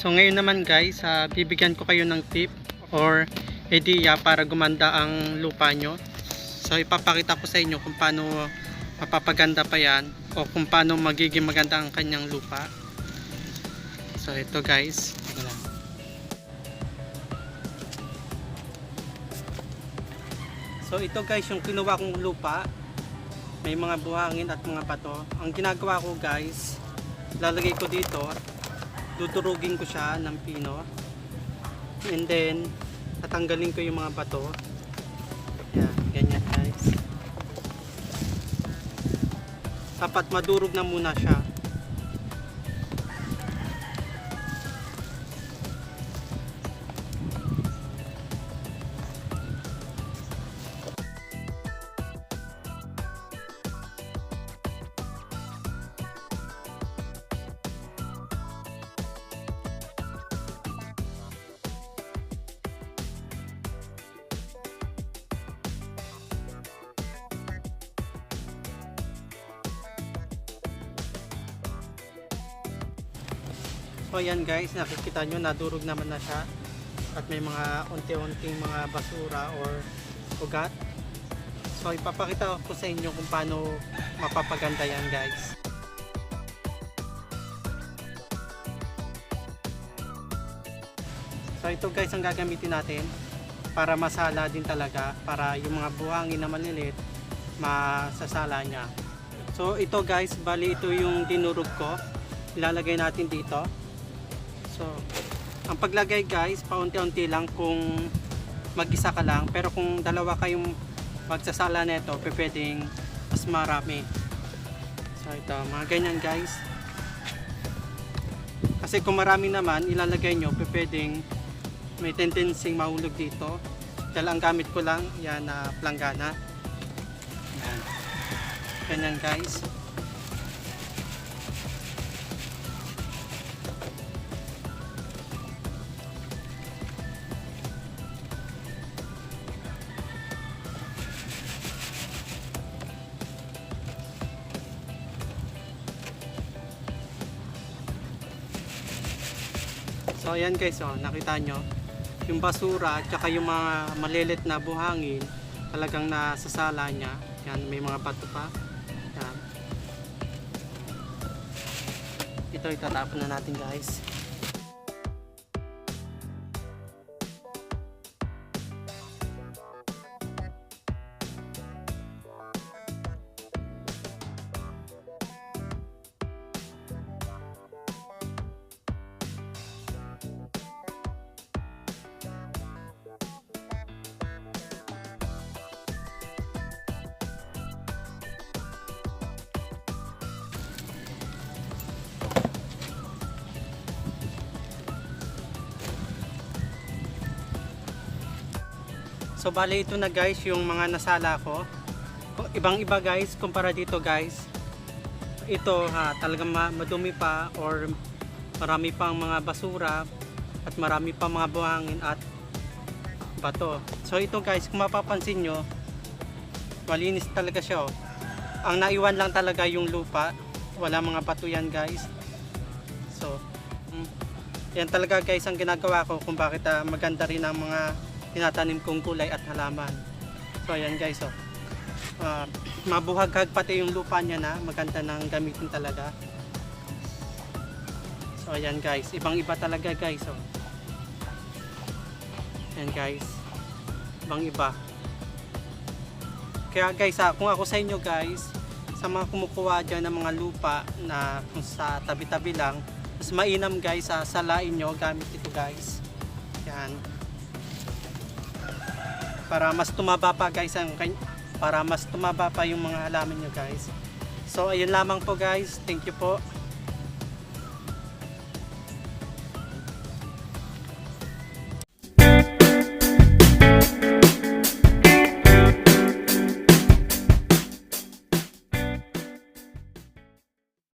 So ngayon naman guys, ah, bibigyan ko kayo ng tip or idea para gumanda ang lupa nyo. So ipapakita ko sa inyo kung paano mapapaganda pa yan o kung paano magiging maganda ang kanyang lupa. So ito guys. So ito guys yung kinuha kong lupa. May mga buhangin at mga bato. Ang ginagawa ko guys, lalagay ko dito dudurugin ko siya ng pino. And then tatanggalin ko yung mga bato. Yan, ganyan guys. Dapat madurog na muna siya So ayan guys, nakikita nyo nadurog naman na siya at may mga unti-unting mga basura or ugat. So ipapakita ko sa inyo kung paano mapapaganda yan guys. So ito guys ang gagamitin natin para masala din talaga para yung mga buhangin na maliliit masasala niya. So ito guys, bali ito yung dinurog ko. Ilalagay natin dito. So, ang paglagay guys, paunti-unti lang kung mag-isa ka lang. Pero kung dalawa kayong magsasala nito, pwedeng mas marami. So, ito, mga ganyan guys. Kasi kung marami naman, ilalagay nyo, pwedeng may tendency mahulog dito. Dahil ang gamit ko lang, yan na planggana. Yan. Ganyan guys. So ayan guys, oh, nakita nyo. Yung basura at saka yung mga malilit na buhangin, talagang nasasala niya. Yan, may mga bato pa. Yan. Ito itatapon na natin guys. So bale ito na guys yung mga nasala ko. Ibang iba guys kumpara dito guys. Ito ha talagang ma- madumi pa or marami pang mga basura at marami pang mga buhangin at bato. So ito guys kung mapapansin nyo malinis talaga siya oh. Ang naiwan lang talaga yung lupa. Wala mga bato yan guys. So mm, yan talaga guys ang ginagawa ko kung bakit ah, maganda rin ang mga tinatanim kong gulay at halaman. So ayan guys oh. Ah, mabuhaghag pati yung lupa niya na maganda nang gamitin talaga. So ayan guys, ibang iba talaga guys oh. Ayan guys. Ibang iba. Kaya guys, ah, kung ako sa inyo guys, sa mga kumukuha dyan ng mga lupa na kung sa tabi-tabi lang, mas mainam guys, sa salain nyo gamit ito guys. Yan para mas tumaba pa guys ang para mas tumaba pa yung mga halaman nyo guys. So ayun lamang po guys. Thank you po